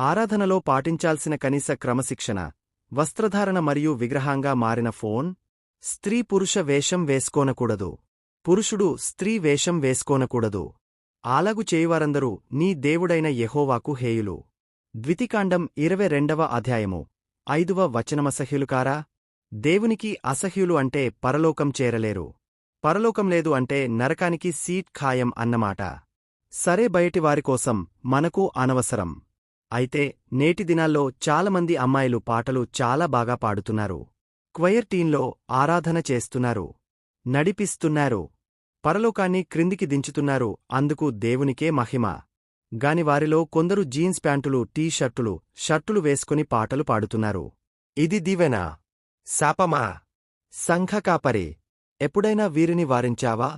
ఆరాధనలో పాటించాల్సిన కనీస క్రమశిక్షణ వస్త్రధారణ మరియు విగ్రహంగా మారిన ఫోన్ స్త్రీ పురుష వేషం వేసుకోనకూడదు. పురుషుడు స్త్రీ వేషం వేసుకోనకూడదు. ఆలగు చేయువారందరూ నీ దేవుడైన యహోవాకు హేయులు. ద్వితికాండం ఇరవై రెండవ అధ్యాయము ఐదువ వచనమసహ్యులుకారా? దేవునికి అసహ్యులు అంటే పరలోకం చేరలేరు. పరలోకం లేదు అంటే నరకానికి సీట్ ఖాయం అన్నమాట. సరే బయటి వారికోసం మనకు అనవసరం. అయితే నేటి దినాల్లో చాలామంది అమ్మాయిలు పాటలు చాలా బాగా పాడుతున్నారు. క్వయర్ టీంలో ఆరాధన చేస్తున్నారు. నడిపిస్తున్నారు. పరలోకాన్ని క్రిందికి దించుతున్నారు. అందుకు దేవునికే మహిమ. గాని వారిలో కొందరు జీన్స్ ప్యాంటులు టీ షర్టులు షర్టులు వేసుకుని పాటలు పాడుతున్నారు. ఇది దీవెనా. శాపమా? సంఘకాపరి ఎప్పుడైనా వీరిని వారించావా?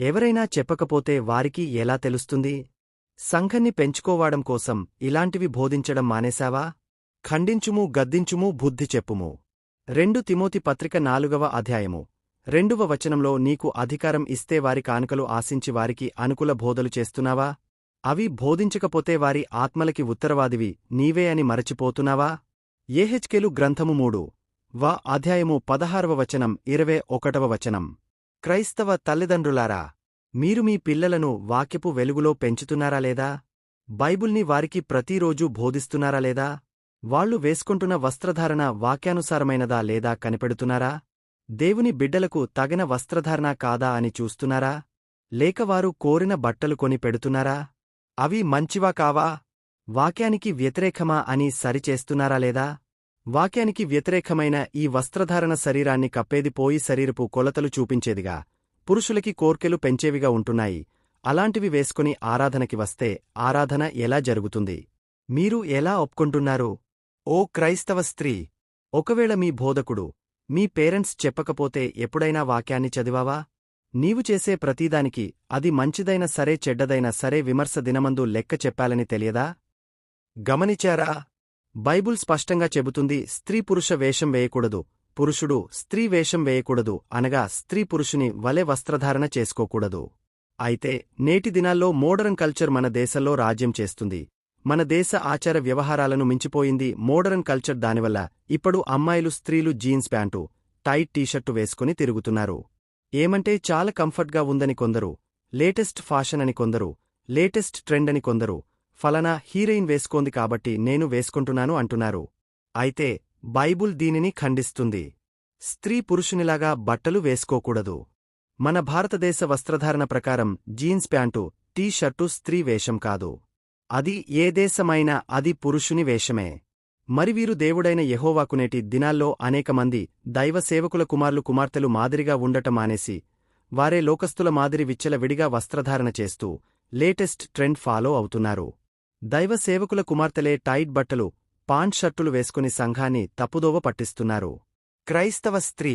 ఎవరైనా చెప్పకపోతే వారికి ఎలా తెలుస్తుంది? సంఘన్ని పెంచుకోవాడం కోసం ఇలాంటివి బోధించడం మానేశావా? ఖండించుము గద్దించుము బుద్ధి చెప్పుము. రెండు తిమోతి పత్రిక నాలుగవ అధ్యాయము. రెండవ వచనంలో నీకు అధికారం ఇస్తే వారి కానుకలు ఆశించి వారికి అనుకూల బోధలు చేస్తున్నావా? అవి బోధించకపోతే వారి ఆత్మలకి ఉత్తరవాదివి నీవే అని మరచిపోతున్నావా? ఏహెచ్కెలు గ్రంథము మూడు. వ అధ్యాయము పదహారవ వచనం ఇరవై ఒకటవ వచనం. క్రైస్తవ తల్లిదండ్రులారా మీరు మీ పిల్లలను వాక్యపు వెలుగులో పెంచుతున్నారా లేదా? బైబుల్ని వారికి ప్రతిరోజూ బోధిస్తున్నారా లేదా? వాళ్ళు వేసుకుంటున్న వస్త్రధారణ వాక్యానుసారమైనదా లేదా కనిపెడుతున్నారా? దేవుని బిడ్డలకు తగిన వస్త్రధారణ కాదా అని చూస్తున్నారా? లేక వారు కోరిన బట్టలు కొని పెడుతున్నారా? అవి మంచివా కావా? వాక్యానికి వ్యతిరేకమా అని సరిచేస్తున్నారా లేదా? వాక్యానికి వ్యతిరేకమైన ఈ వస్త్రధారణ శరీరాన్ని కప్పేది పోయి శరీరపు కొలతలు చూపించేదిగా. పురుషులకి కోర్కెలు పెంచేవిగా ఉంటున్నాయి. అలాంటివి వేసుకుని ఆరాధనకి వస్తే ఆరాధన ఎలా జరుగుతుంది? మీరు ఎలా ఒప్పుకుంటున్నారు? ఓ క్రైస్తవ స్త్రీ ఒకవేళ మీ బోధకుడు మీ పేరెంట్స్ చెప్పకపోతే ఎప్పుడైనా వాక్యాన్ని చదివావా? నీవు చేసే ప్రతీదానికి అది మంచిదైన సరే చెడ్డదైనా సరే విమర్శ దినమందు లెక్క చెప్పాలని తెలియదా? గమనిచారా? బైబుల్ స్పష్టంగా చెబుతుంది స్త్రీ పురుష వేషం వేయకూడదు. పురుషుడు స్త్రీ వేషం వేయకూడదు అనగా స్త్రీ పురుషుని వలె వస్త్రధారణ చేసుకోకూడదు. అయితే నేటి దినాల్లో మోడరన్ కల్చర్ మన దేశంలో రాజ్యం చేస్తుంది. మన దేశ ఆచార వ్యవహారాలను మించిపోయింది మోడరన్ కల్చర్ దానివల్ల ఇప్పుడు అమ్మాయిలు స్త్రీలు జీన్స్ ప్యాంటు టైట్ టీషర్టు వేసుకుని తిరుగుతున్నారు. ఏమంటే చాలా కంఫర్ట్గా ఉందని కొందరు లేటెస్ట్ ఫ్యాషన్ అని కొందరు లేటెస్ట్ ట్రెండ్ అని కొందరు ఫలనా హీరోయిన్ వేసుకోంది కాబట్టి నేను వేసుకుంటున్నాను అంటున్నారు. అయితే బైబుల్ దీనిని ఖండిస్తుంది. స్త్రీ పురుషునిలాగా బట్టలు వేసుకోకూడదు. మన భారతదేశ వస్త్రధారణ ప్రకారం జీన్స్ ప్యాంటు టీ షర్టు స్త్రీ వేషం కాదు. అది ఏ దేశమైనా అది పురుషుని వేషమే. మరి వీరు దేవుడైన యహోవాకునేటి దినాల్లో అనేకమంది దైవసేవకుల దైవ సేవకుల కుమార్లు కుమార్తెలు మాదిరిగా ఉండటం మానేసి వారే లోకస్తుల మాదిరి విచ్చల విడిగా వస్త్రధారణ చేస్తూ లేటెస్ట్ ట్రెండ్ ఫాలో అవుతున్నారు. దైవ సేవకుల కుమార్తెలే టైట్ బట్టలు పాంట్ షర్టులు వేసుకుని సంఘాన్ని తప్పుదోవ పట్టిస్తున్నారు. క్రైస్తవ స్త్రీ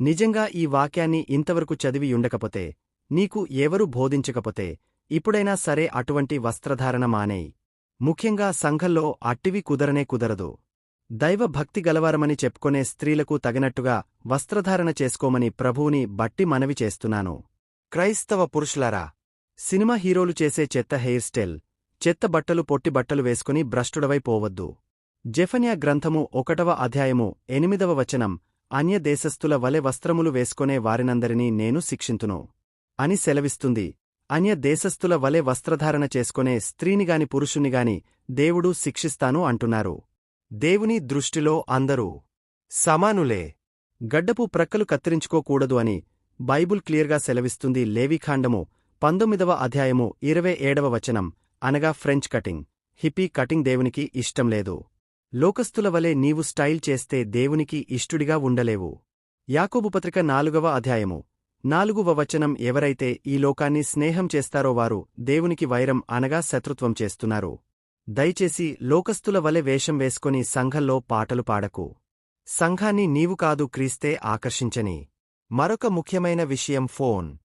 నిజంగా ఈ వాక్యాన్ని ఇంతవరకు చదివి ఉండకపోతే నీకు ఎవరూ బోధించకపోతే ఇప్పుడైనా సరే అటువంటి వస్త్రధారణ మానేయి. ముఖ్యంగా సంఘంలో అట్టివి కుదరనే కుదరదు. దైవ భక్తి గలవారమని చెప్పుకునే స్త్రీలకు తగినట్టుగా వస్త్రధారణ చేసుకోమని ప్రభువుని బట్టి మనవి చేస్తున్నాను. క్రైస్తవ పురుషులారా సినిమా హీరోలు చేసే చెత్త హెయిర్ స్టైల్ చెత్త బట్టలు పొట్టి బట్టలు వేసుకుని భ్రష్టుడవై పోవద్దు. జెఫన్యా గ్రంథము ఒకటవ అధ్యాయము ఎనిమిదవ వచనం అన్య దేశస్థుల వలె వస్త్రములు వేసుకునే వారినందరినీ నేను శిక్షింతును. అని సెలవిస్తుంది. అన్య దేశస్థుల వలె వస్త్రధారణ చేసుకునే స్త్రీనిగాని పురుషునిగాని దేవుడు శిక్షిస్తాను అంటున్నారు. దేవుని దృష్టిలో అందరూ సమానులే. గడ్డపు ప్రక్కలు కత్తిరించుకోకూడదు అని బైబుల్ క్లియర్గా సెలవిస్తుంది లేవిఖాండము పంతొమ్మిదవ అధ్యాయము ఇరవై ఏడవ వచనం అనగా ఫ్రెంచ్ కటింగ్. హిప్పీ కటింగ్ దేవునికి ఇష్టం లేదు. లోకస్తుల వలె నీవు స్టైల్ చేస్తే దేవునికి ఇష్టుడిగా ఉండలేవు. యాకోబుపత్రిక నాలుగవ అధ్యాయము. నాలుగువ వచనం ఎవరైతే ఈ లోకాన్ని స్నేహం చేస్తారో వారు దేవునికి వైరం అనగా శత్రుత్వం చేస్తున్నారు. దయచేసి లోకస్తుల వలె వేషం వేసుకొని సంఘంలో పాటలు పాడకు. సంఘాన్ని నీవు కాదు క్రీస్తే ఆకర్షించని. మరొక ముఖ్యమైన విషయం ఫోన్.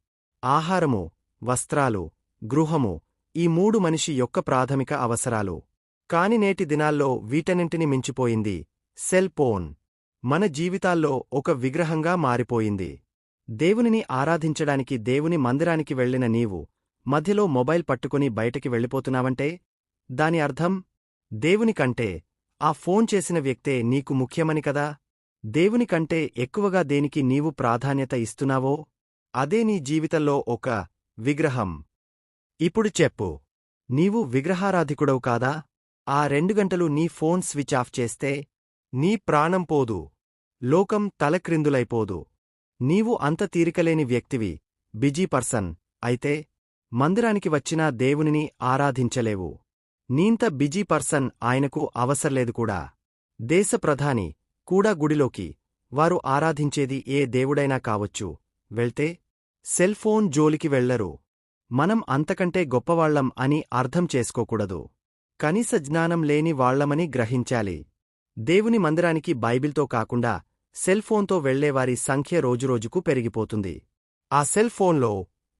ఆహారము వస్త్రాలు గృహము ఈ మూడు మనిషి యొక్క ప్రాథమిక అవసరాలు. కాని నేటి దినాల్లో వీటన్నింటిని మించిపోయింది సెల్ ఫోన్. మన జీవితాల్లో ఒక విగ్రహంగా మారిపోయింది. దేవునిని ఆరాధించడానికి దేవుని మందిరానికి వెళ్ళిన నీవు మధ్యలో మొబైల్ పట్టుకుని బయటికి వెళ్ళిపోతున్నావంటే? దాని అర్థం? దేవుని కంటే ఆ ఫోన్ చేసిన వ్యక్తే నీకు ముఖ్యమని కదా? దేవుని కంటే ఎక్కువగా దేనికి నీవు ప్రాధాన్యత ఇస్తున్నావో? అదే నీ జీవితంలో ఒక విగ్రహం. ఇప్పుడు చెప్పు. నీవు విగ్రహారాధికుడవు కాదా? ఆ రెండు గంటలు నీ ఫోన్ స్విచ్ ఆఫ్ చేస్తే నీ ప్రాణం పోదు. లోకం తలక్రిందులైపోదు నీవు అంత తీరికలేని వ్యక్తివి బిజీ పర్సన్. అయితే మందిరానికి వచ్చినా దేవునిని ఆరాధించలేవు. నీంత బిజీ పర్సన్ ఆయనకు అవసర్లేదు కూడా. దేశ ప్రధాని కూడా గుడిలోకి. వారు ఆరాధించేది ఏ దేవుడైనా కావచ్చు. వెళ్తే సెల్ ఫోన్ జోలికి వెళ్ళరు మనం అంతకంటే గొప్పవాళ్ళం అని అర్థం చేసుకోకూడదు. కనీస జ్ఞానం లేని వాళ్ళమని గ్రహించాలి. దేవుని మందిరానికి బైబిల్తో కాకుండా సెల్ ఫోన్తో వెళ్ళేవారి సంఖ్య రోజురోజుకు పెరిగిపోతుంది. ఆ సెల్ ఫోన్లో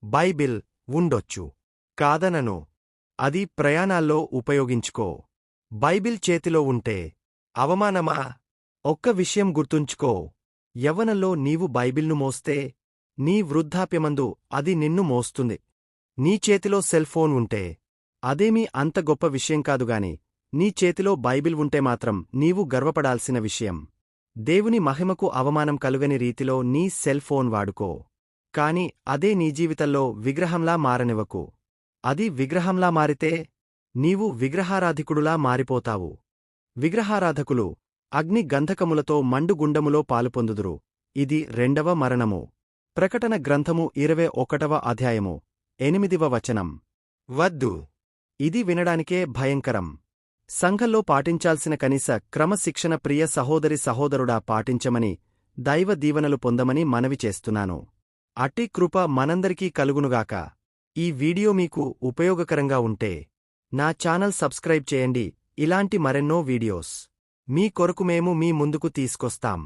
బైబిల్ ఉండొచ్చు. కాదనను. అది ప్రయాణాల్లో ఉపయోగించుకో. బైబిల్ చేతిలో ఉంటే అవమానమా? ఒక్క విషయం గుర్తుంచుకో. యవ్వనంలో నీవు బైబిల్ను మోస్తే నీ వృద్ధాప్యమందు అది నిన్ను మోస్తుంది. నీ చేతిలో సెల్ ఫోన్ ఉంటే అదేమీ అంత గొప్ప విషయం కాదుగాని నీ చేతిలో బైబిల్ ఉంటే మాత్రం నీవు గర్వపడాల్సిన విషయం. దేవుని మహిమకు అవమానం కలుగని రీతిలో నీ సెల్ ఫోన్ వాడుకో. కాని అదే నీ జీవితంలో విగ్రహంలా మారనివ్వకు. అది విగ్రహంలా మారితే నీవు విగ్రహారాధికుడులా మారిపోతావు. విగ్రహారాధకులు అగ్ని గంధకములతో మండుగుండములో పాలుపొందుదురు ఇది రెండవ మరణము. ప్రకటన గ్రంథము ఇరవై ఒకటవ అధ్యాయము ఎనిమిదివ వచనం. వద్దు. ఇది వినడానికే భయంకరం. సంఘంలో పాటించాల్సిన కనీస క్రమశిక్షణ ప్రియ సహోదరి సహోదరుడా పాటించమని దైవ దీవెనలు పొందమని మనవి చేస్తున్నాను. అట్టి కృప మనందరికీ కలుగునుగాక. ఈ వీడియో మీకు ఉపయోగకరంగా ఉంటే నా ఛానల్ సబ్స్క్రైబ్ చేయండి. ఇలాంటి మరెన్నో వీడియోస్ మీ కొరకు మేము మీ ముందుకు తీసుకొస్తాం.